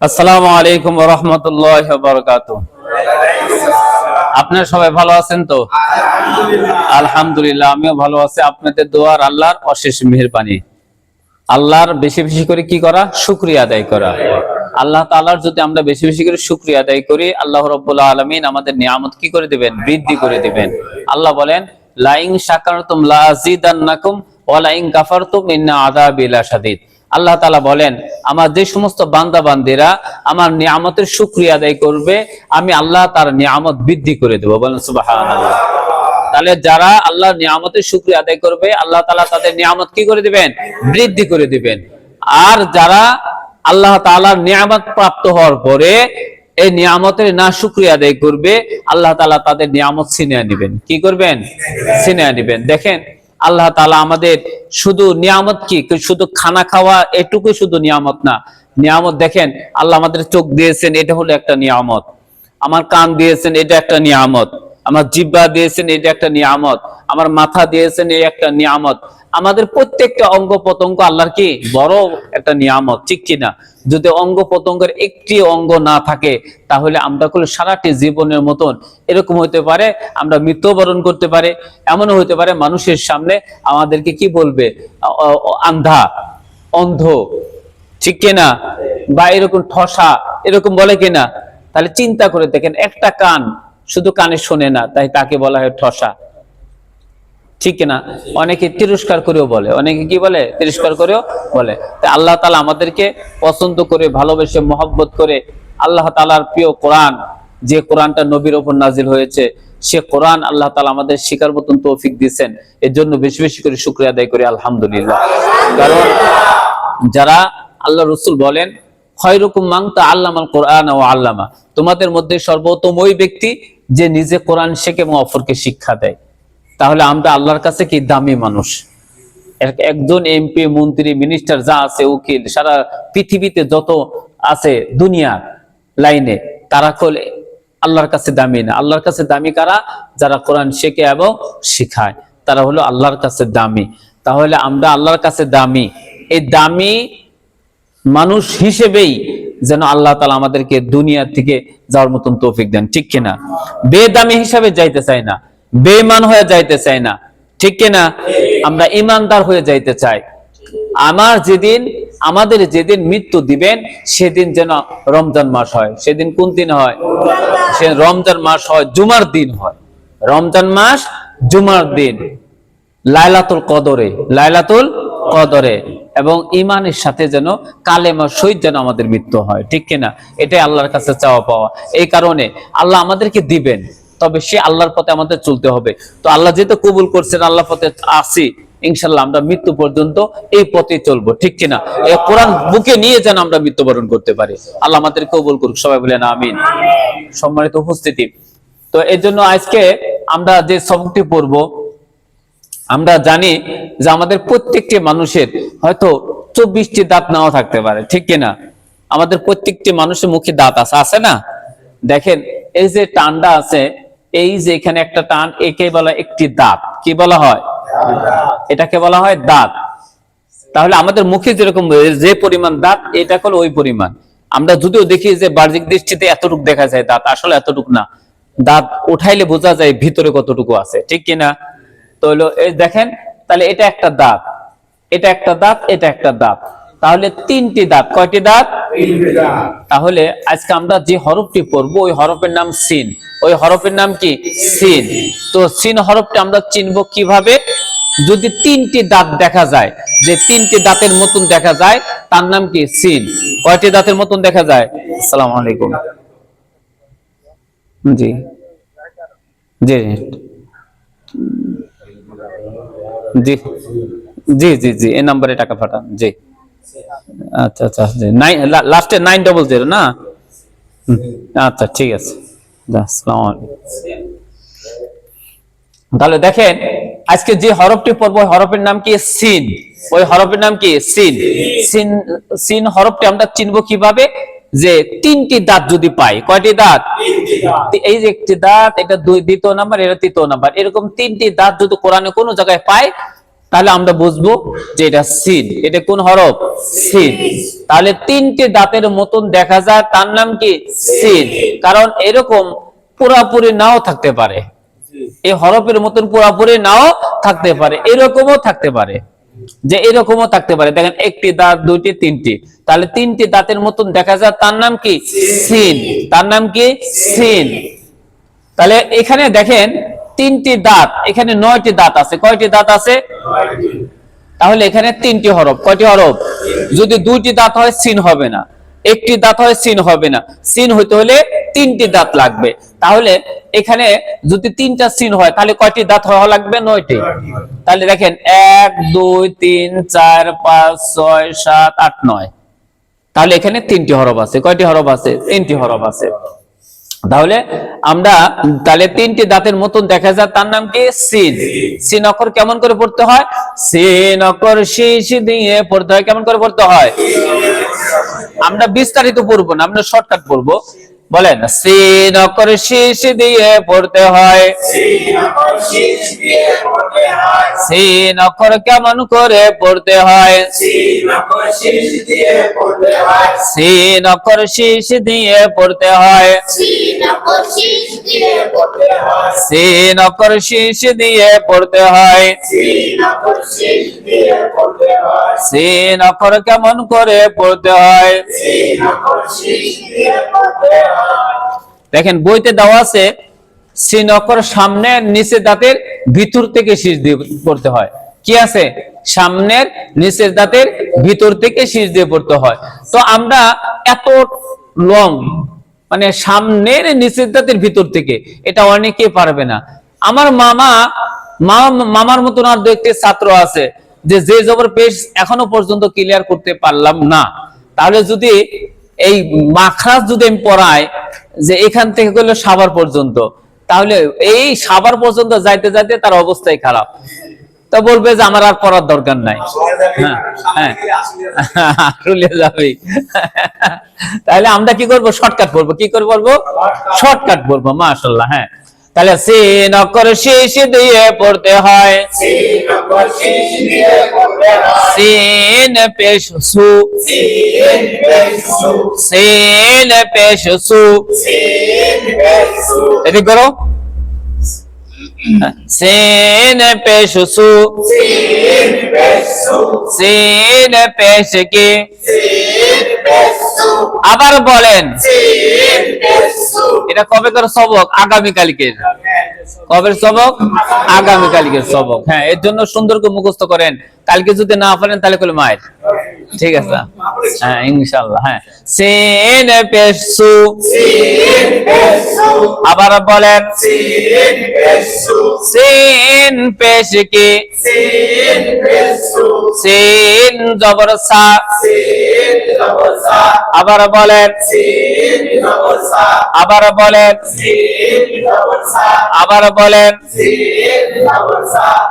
আসসালামু আলাইকুম রহমতুল্লাহ বরকাত আপনারা সবাই ভালো আছেন তো? আলহামদুলিল্লাহ। আমিও ভালো আছি। আপনাদের দোয়ার আল্লাহর অশেষ মেহেরবানি। আল্লাহর বেশি বেশি করে কি করা? শুক্রিয়া আদায় করা। আল্লাহ তাআলার যদি আমরা বেশি বেশি করে শুক্রিয়া আদায় করি আল্লাহ রব্বুল আলমিন আমাদের নিয়ামত কি করে দিবেন? বৃদ্ধি করে দিবেন। আল্লাহ বলেন লাইং শাকারতুম লাজিদান্নাকুম ওয়া লাইং কাফারতুম ইন্না আযাবি লাশাদীদ। আল্লাহ তালা বলেন, আমার যে সমস্ত বান্দা বান্দিরা আমার নিয়ামতের শুক্রিয়া আদায় করবে, আমি আল্লাহ তার নিয়ামত বৃদ্ধি করে দেবো। বলেন, সুবহানাল্লাহ। তাহলে যারা আল্লাহ নিয়ামতের শুক্রিয়া আদায় করবে, আল্লাহ তালা তাদের নিয়ামত কি করে দিবেন? বৃদ্ধি করে দিবেন। আর যারা আল্লাহ তাআলার নিয়ামত প্রাপ্ত হওয়ার পরে এই নিয়ামতের না শুক্রিয়া আদায় করবে, আল্লাহ তালা তাদের নিয়ামত ছিনিয়ে নেবেন। কি করবেন? ছিনিয়ে নেবেন। দেখেন আল্লাহ তালা আমাদের শুধু নিয়ামত কি শুধু খানা খাওয়া এটুকুই শুধু নিয়ামত না? নিয়ামত দেখেন, আল্লাহ আমাদের চোখ দিয়েছেন, এটা হলো একটা নিয়ামত। আমার কান দিয়েছেন, এটা একটা নিয়ামত। আমার জিব্বা দিয়েছেন এটা একটা নিয়ামত, আমার মাথা দিয়েছেন এই একটা নিয়ামত। আমাদের প্রত্যেকটা অঙ্গ প্রত্যঙ্গ আল্লাহর কি? বড় একটা নিয়ামত, ঠিক কিনা? যদি অঙ্গ প্রত্যঙ্গের একটি অঙ্গ না থাকে, তাহলে আমরা কোনো সারাটি জীবনের মতন এরকম হতে পারে, আমরা মৃত্যুবরণ করতে পারে। এমনও হতে পারে মানুষের সামনে আমাদেরকে কি বলবে? আন্ধা, অন্ধ, ঠিক কিনা? বা এরকম ঠসা, এরকম বলে কিনা? তাহলে চিন্তা করে দেখেন, একটা কান শুধু কানে শোনে না, তাই তাকে বলা হয় ঠসা। ঠিক না অনেকে তিরস্কার করেও বলে, অনেকে কি বলে? তিরস্কার করেও বলে। আল্লাহ তালা আমাদেরকে পছন্দ করে, ভালোবেসে, মহব্বত করে আল্লাহ তালার প্রিয় কোরআন, যে কোরআনটা নবীর ওপর নাজিল হয়েছে, সে কোরআন আল্লাহ তালা আমাদের শিকার মতন তৌফিক দিয়েছেন। এর জন্য বেশি বেশি করে শুক্রিয়া আদায় করি, আলহামদুলিল্লাহ। কারণ যারা আল্লাহ রসুল বলেন খয়রুকুম মাং তা আল্লামাল কোরআন ও আল্লামা। তোমাদের মধ্যে সর্বোত্তম ওই ব্যক্তি যে নিজে কোরআন শেখে এবং অপরকে শিক্ষা দেয়। তাহলে আমরা আল্লাহর কাছে কি দামি মানুষ? একজন এমপি মন্ত্রী মিনিস্টার যা আছে, উকিল, সারা পৃথিবীতে যত আছে দুনিয়ার লাইনে, তারা কলে আল্লাহর কাছে দামি না। আল্লাহর কাছে দামি কারা? যারা কোরআন শেখে এবং শিখায়। তারা হলো আল্লাহর কাছে দামি। তাহলে আমরা আল্লাহর কাছে দামি। এই দামি মানুষ হিসেবেই যেন আল্লাহ তালা আমাদেরকে দুনিয়া থেকে যাওয়ার মতন তৌফিক দেন, ঠিক কিনা? বেদামি হিসাবে যাইতে চাই না বেমান হয়ে যাইতে চাই না, ঠিক কিনা? আমরা ইমানদার হয়ে যাইতে চাই। আমার যেদিন, আমাদের যেদিন মৃত্যু দিবেন, সেদিন যেন রমজান মাস হয়। সেদিন কোন দিন হয়? সে রমজান মাস হয়, জুমার দিন হয়। রমজান মাস জুমার দিন, লাইলাতুল কদরে লাইলাতুল কদরে। এবং ইমানের সাথে যেন কালেমা সহিত যেন আমাদের মৃত্যু হয়। ঠিক কিনা? এটাই আল্লাহর কাছে চাওয়া পাওয়া। এই কারণে আল্লাহ আমাদেরকে দিবেন, তবে সে আল্লাহর পথে আমাদের চলতে হবে। তো আল্লাহ যেহেতু কবুল করছেন আল্লাহ পথে আসি ইনশাল্লাহ আমরা মৃত্যু পর্যন্ত এই পথে চলবো। ঠিক কিনা? এই কোরআন বুকে নিয়ে যেন আমরা মৃত্যুবরণ করতে পারি। আল্লাহ আমাদের কবুল করুক। সবাই বলেন, আমিন। সম্মানিত উপস্থিতি। তো এর জন্য আজকে আমরা যে সবকটি পড়ব আমরা জানি যে আমাদের প্রত্যেকটি মানুষের হয়তো চব্বিশটি দাঁত নাও থাকতে পারে, ঠিক কিনা? আমাদের প্রত্যেকটি মানুষের মুখে দাঁত আছে আছে না? দেখেন, এই যে টানটা আছে, এই যে এখানে একটা টান, একে বলা একটি দাঁত। কি বলা হয়? এটাকে বলা হয় দাঁত। তাহলে আমাদের মুখে যেরকম যে পরিমাণ দাঁত, এটা হলো ওই পরিমাণ। আমরা যদিও দেখি যে বাহ্যিক দৃষ্টিতে এতটুকু দেখা যায় দাঁত, আসলে এতটুকু না। দাঁত উঠাইলে বোঝা যায় ভিতরে কতটুকু আছে, ঠিক কিনা? তো হলো এই দেখেন তাহলে এটা একটা দাঁত। এটা একটা দাঁত এটা একটা দাঁত। তাহলে তিনটি দাঁত কয়টি দাঁত। তাহলে আজকে আমরা যে হরফটি পড়ব ওই হরফের নাম সিন। ওই হরফের নাম কি? সিন। তো সিন হরফটা আমরা চিনবো কীভাবে? যদি তিনটি দাঁত দেখা যায় যে তিনটি দাঁতের মতন দেখা যায় তার নাম কি? সিন। কয়টি দাঁতের মতন দেখা যায়? আসসালামু আলাইকুম। জি। জি। জি। জি জি জি, এই নাম্বারে টাকা পাঠান, জি। আচ্ছা আচ্ছা জি। নাইন লাস্টে নাইন ডবল জিরো না? আচ্ছা ঠিক আছে। আসসালামু আলাইকুম। তাহলে দেখেন, আজকে যে হরফটি পড়ব, ওই হরফের নাম কি? সিন। ওই হরফের নাম কি? সিন। সিন সিন হরফটি আমরা চিনব কীভাবে? যে তিনটি দাঁত যদি পাই কয়টি দাঁত? এই যে একটি দাঁত এটা দুই দ্বিতীয় নাম্বার এটা তৃতীয় নাম্বার। এরকম তিনটি দাঁত যদি কোরআনে কোনো জায়গায় পাই তাহলে আমরা বুঝব যে এটা সিন। এটা কোন হরফ? সিন। তাহলে তিনটি দাঁতের মতন দেখা যায় তার নাম কি? সিন। কারণ এরকম পুরাপুরি নাও থাকতে পারে। এই হরফের মতন পুরাপুরি নাও থাকতে পারে এরকমও থাকতে পারে। যে এরকমও থাকতে পারে। দেখেন, একটি দাঁত, দুইটি, তিনটি। তাহলে তিনটি দাঁতের মতন দেখা যায়, তার নাম কি? সিন। তার নাম কি? সিন। তাহলে এখানে দেখেন, তিনটি দাঁত, এখানে নয়টি দাঁত আছে। কয়টি দাঁত আছে? তাহলে এখানে তিনটি হরফ। কয়টি হরফ? যদি দুইটি দাঁত হয়, সিন হবে না। একটি দাঁত হয়, সিন হবে না। সিন হইতে হলে তিনটি দাঁত লাগবে। তাহলে এখানে যদি তিনটা সিন হয়, তাহলে কয়টি? দাঁত হওয়া লাগবে? নয়টি। তাহলে দেখেন, এক, দুই, তিন, চার, পাঁচ, ছয়, সাত, আট, নয়। তাহলে এখানে তিনটি হরফ আছে। কয়টি হরফ আছে? তিনটি হরফ আছে। তাহলে আমরা, তাহলে তিনটি দাঁতের মতন দেখা যায় তার নাম কি? সিন। সিন অক্ষর কেমন করে পড়তে হয়? সিন অক্ষর শীষ দিয়ে পড়তে হয়। কেমন করে পড়তে হয়? আমরা বিস্তারিত পড়ব না, আমরা শর্টকাট পড়ব। বলেন সিন অক্ষর শীষ দিয়ে পড়তে হয় সিন অক্ষর কেমন করে পড়তে হয় সিন অক্ষর শীষ দিয়ে পড়তে হয় সিন অক্ষর শীষ দিয়ে পড়তে হয় সিন অক্ষর কেমন করে পড়তে হয় দেখেন, বইতে দেওয়া আছে অক্ষর সামনে নিচে দাঁতের ভিতর থেকে শীষ দিয়ে পড়তে হয়। কি আছে? সামনের নিচের দাঁতের ভিতর থেকে শীষ দিয়ে পড়তে হয়। তো আমরা এত লং মানে সামনের নিচের দাঁতের ভিতর থেকে, এটা অনেকে পারবে না। আমার মামা মামার মতন আর দু একটি ছাত্র আছে, যে যে জবর পেশ এখনও পর্যন্ত ক্লিয়ার করতে পারলাম না। তাহলে যদি এই মাখরাজ যদি আমি পড়াই যে এখান থেকে করলে সাবার পর্যন্ত, তাহলে এই সাবার পর্যন্ত যাইতে যাইতে তার অবস্থাই খারাপ। তো বলবে যে আমার আর পড়ার দরকার নাই। হ্যাঁ হ্যাঁ। তাহলে আমরা কি করব? শর্টকাট বলব। কি করে বলব? শর্টকাট বলব, মাশাল্লাহ হ্যাঁ। তাহলে সে নকর শেষ দিয়ে পড়তে হয়। সিন পেশ সু। সিন পেশ সু। এদিক করো। সিন পেশ সু। সিন পেশ কি? আবার বলেন। এটা কবে কর সবক? আগামীকালকের। কবের সবক? আগামীকালকের সবক। হ্যাঁ এর জন্য সুন্দর করে মুখস্থ করেন। কালকে যদি না পারেন তাহলে করে মায়ের। ঠিক আছে? হ্যাঁ ইনশাল্লাহ হ্যাঁ। সেন পেশু আবার বলেন। সেন পেশ কি? সেন জবর সা। আবার বলেন। আবার বলেন। আবার বলেন।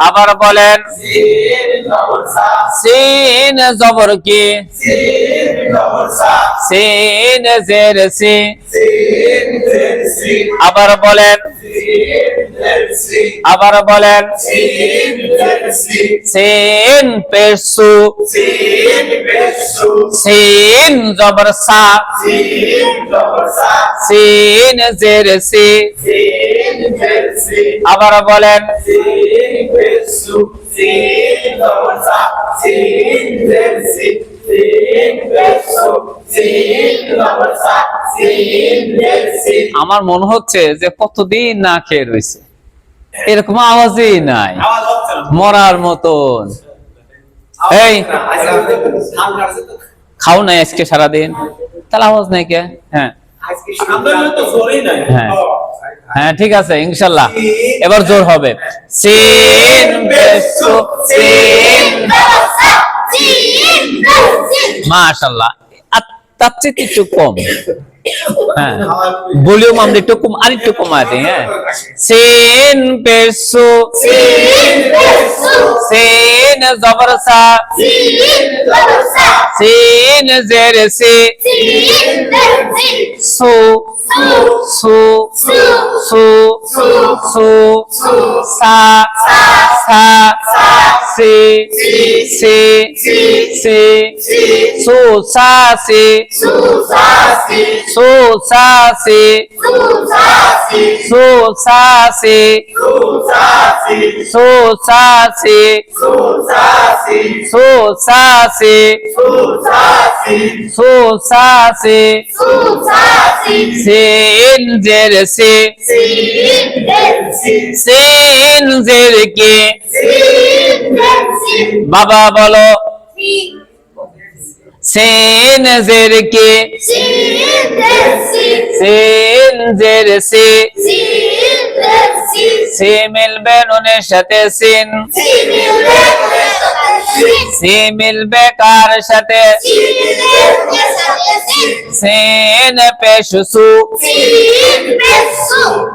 আবার বলেন সিন জবর কি? সিন জের সি। আবার বলেন আবার বলেন, সিন পেশু সিন জবর সা সিন জের সি। আবার বলেন আমার মনে হচ্ছে যে কতদিন না খেয়ে রয়েছে। এরকম আওয়াজই নাই। মরার মতন। এই, খাও নাই আজকে সারাদিন। তাহলে আওয়াজ নাই কে? হ্যাঁ। হ্যাঁ। হ্যাঁ ঠিক আছে, ইনশাল্লাহ। এবার জোর হবে। সিন বেসু সিন মাশাল্লাহ তার চেয়ে একটু কম। হ্যাঁ। ভলিউম আমরা একটু কম, আর একটু কমাতে হ্যাঁ। সেন পেসু সেন জবরসা। সেন সিন জের সি সু সু সু সু সা সা সে সে সে সু সা সে সু সা সে সু সা সে সু সা সে সু সা সে সু সা সে সেন জের সে কে বাবা বলো। সেন জের কে? সেন জের সে সে? মিলবে নুনের সাথে সিন। সে মিলবে কার সাথে? সেন। পেশ সু।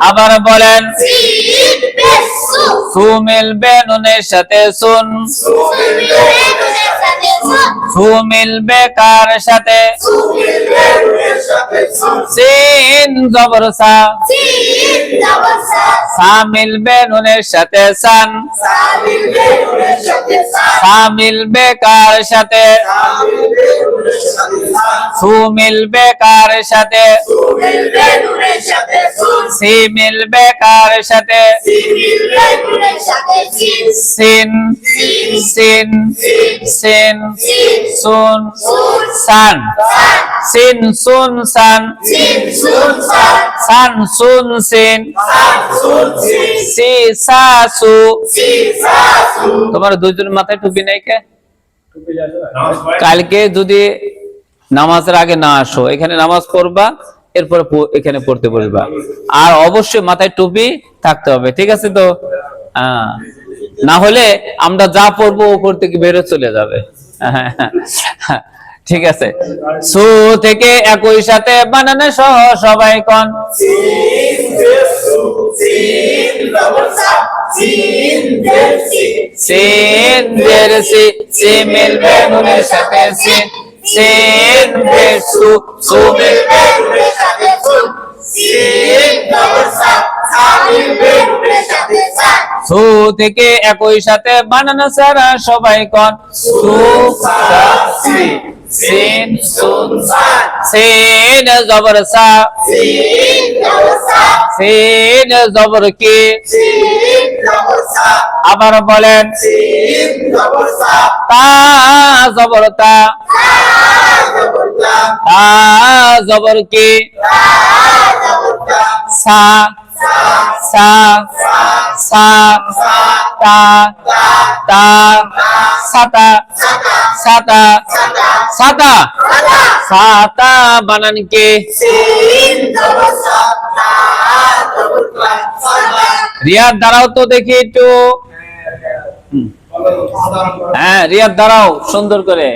আবার বলেন সু মিলবে নুনের সাথে সুন। সু মিলবে কার সাথে। সিন জবর সা সা মিলবে সাথে সান। সা মিলবে কার সাথে। সু মিলবে কার সাথে। সি কার সাথে সিন। সিন সিন। সুন সান। সিন সুন। সান সান। সুন। সিন। সি সা সু। তোমার দুজন মাথায় টুপি নাই কে? কালকে যদি নামাজের আগে না আসো এখানে নামাজ পড়বা এরপরে এখানে পড়তে বসবা। আর অবশ্যই মাথায় টুপি থাকতে হবে, ঠিক আছে তো? হ্যাঁ। না হলে আমরা যা পড়ব উপর থেকে বেরো চলে যাবে। ঠিক আছে। সু থেকে একই সাথে বানানো সহ সবাই কন। সেন। দের সে সে মিলবে নুনের সাথে সেন সেন দের সু সু সু থেকে একই সাথে বানানো সারা সবাই কন সু সা সি সেন সুন সেন জবর সা। সেন জবর কে। আবার বলেন তা জবর তা তা জবর কে সাতা সাতা সাতা বানান কে? রিয়াদ দাঁড়াও তো দেখি একটু। হ্যাঁ রিয়াদ দাঁড়াও সুন্দর করে।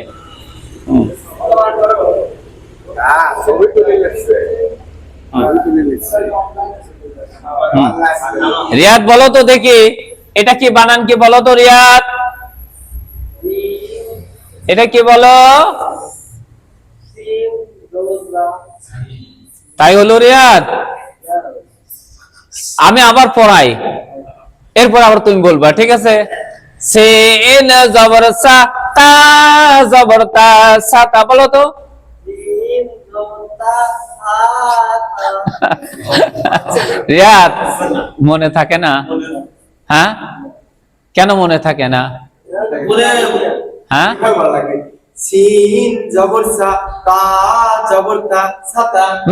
রিয়াদ বলো তো দেখি, এটা কি বানান কি বলো তো রিয়াদ? এটা কি বলো? তাই হলো রিয়াদ? আমি আবার পড়াই। এরপর আবার তুমি বলবা ঠিক আছে? সে এন জবর সা তা জবর তা সাতা বলো তো। রিয়াদ মনে থাকে না? হ্যাঁ? কেন মনে থাকে না? হ্যাঁ?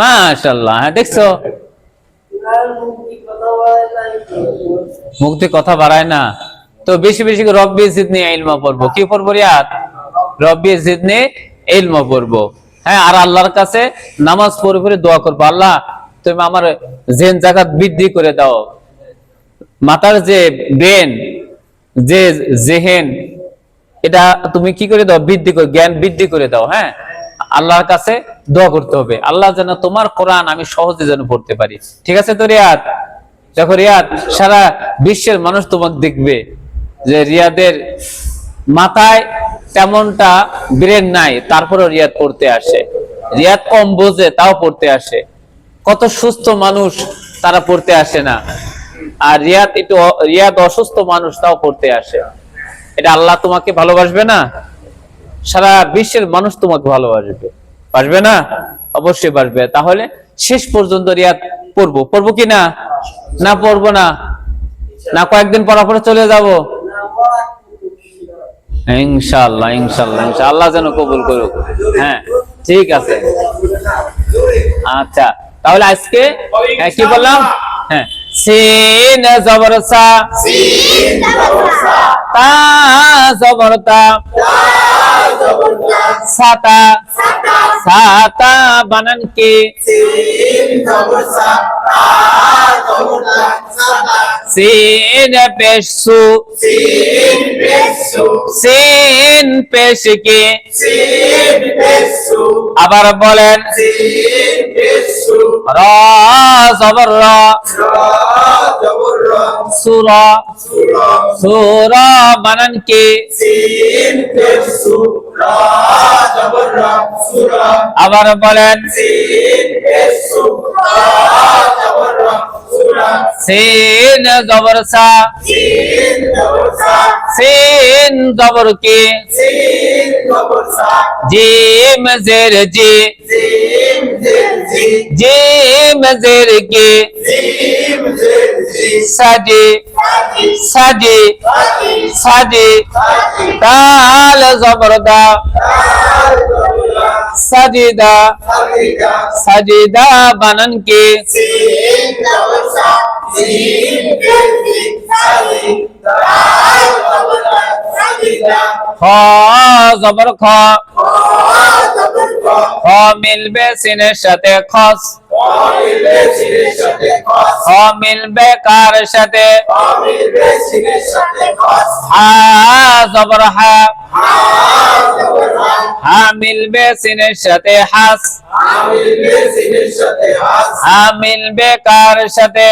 মাশাল্লাহ হ্যাঁ দেখছ? মুক্তি কথা বাড়ায় না। তো বেশি বেশি রব্বি জিদনি ইলমা পড়ব। কি পড়ব রিয়াদ? রব্বি জিদনি ইলমা পড়ব। হ্যাঁ আর আল্লাহর কাছে নামাজ পড়ে পড়ে দোয়া করব। আল্লাহ, তুমি আমার জেন জাকাত বৃদ্ধি করে দাও। মাতার যে ব্রেন, যে জেহেন, এটা তুমি কি করে দাও? বৃদ্ধি করে, জ্ঞান বৃদ্ধি করে দাও হ্যাঁ? আল্লাহর কাছে দোয়া করতে হবে। আল্লাহ যেন তোমার কোরআন আমি সহজে যেন পড়তে পারি। ঠিক আছে তো রিয়াদ? দেখো রিয়াদ, সারা বিশ্বের মানুষ তোমাকে দেখবে যে রিয়াদের মাথায় তেমনটা ব্রেন নাই তারপরে রিয়াদ পড়তে আসে। রিয়াদ কম বোঝে, তাও পড়তে আসে। কত সুস্থ মানুষ তারা পড়তে আসে না। আর রিয়াদ একটু রিয়াদ অসুস্থ মানুষ তাও পড়তে আসে। এটা আল্লাহ তোমাকে ভালোবাসবে না? সারা বিশ্বের মানুষ তোমাকে ভালোবাসবে। বাসবে না? অবশ্যই বাসবে। তাহলে শেষ পর্যন্ত রিয়াদ পড়ব। পড়ব কি না? না পড়ব না। না কয়েকদিন পর পরে চলে যাব। ইনশাআল্লাহ ইনশাআল্লাহ ইনশাআল্লাহ। যেন কবুল করুক। হ্যাঁ ঠিক আছে। আচ্ছা তাহলে আজকে হ্যাঁ, কি বললাম? হ্যাঁ সিন জবরসা তা জবরতা সাতা সাতা। বানান কে সিন পেশু সিন পেশ কে আবার বলেন র জবর র। সুর সুর বানান কে আবার বলেন সিন জবর সা সিন জবর কে জিম জের জি জিম জের কে সাজে সাজে সাজে তাল জবরদা সাজিদা সাজিদা বানান কে খ জবর খ খ মিলবে সিনের সাথে খস। খ মিলবে কার সাথে হা জবর হা। হা মিলবে সিনের সাথে হাস। হা মিলবে কার সাথে।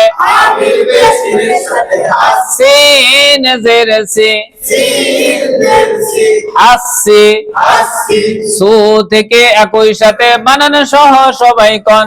সিন জের সি হাসি সু থেকে একই সাথে বানানো সহ সবাই কন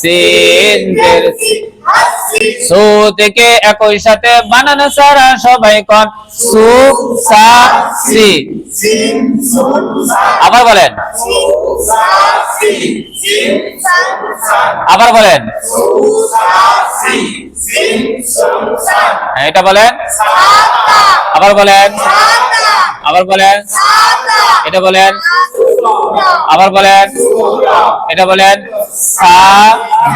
সিন জের সি। সু থেকে একই সাথে বানানো সারা সবাই কন। সু সা সি। আবার বলেন। আবার বলেন। হ্যাঁ, এটা বলেন। আবার বলেন। আবার বলেন। এটা বলেন। আবার বলেন। এটা বলেন। সা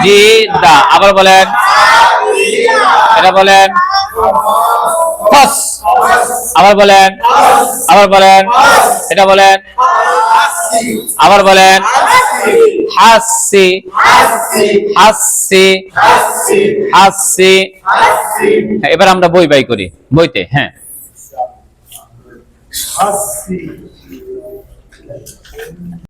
জি দা আবার বলেন। এটা বলেন। ফস। আবার বলেন। আবার বলেন। এটা বলেন। আবার বলেন। হাসি। হাসি। হাসি। এবার আমরা বই বাই করি। বইতে হ্যাঁ।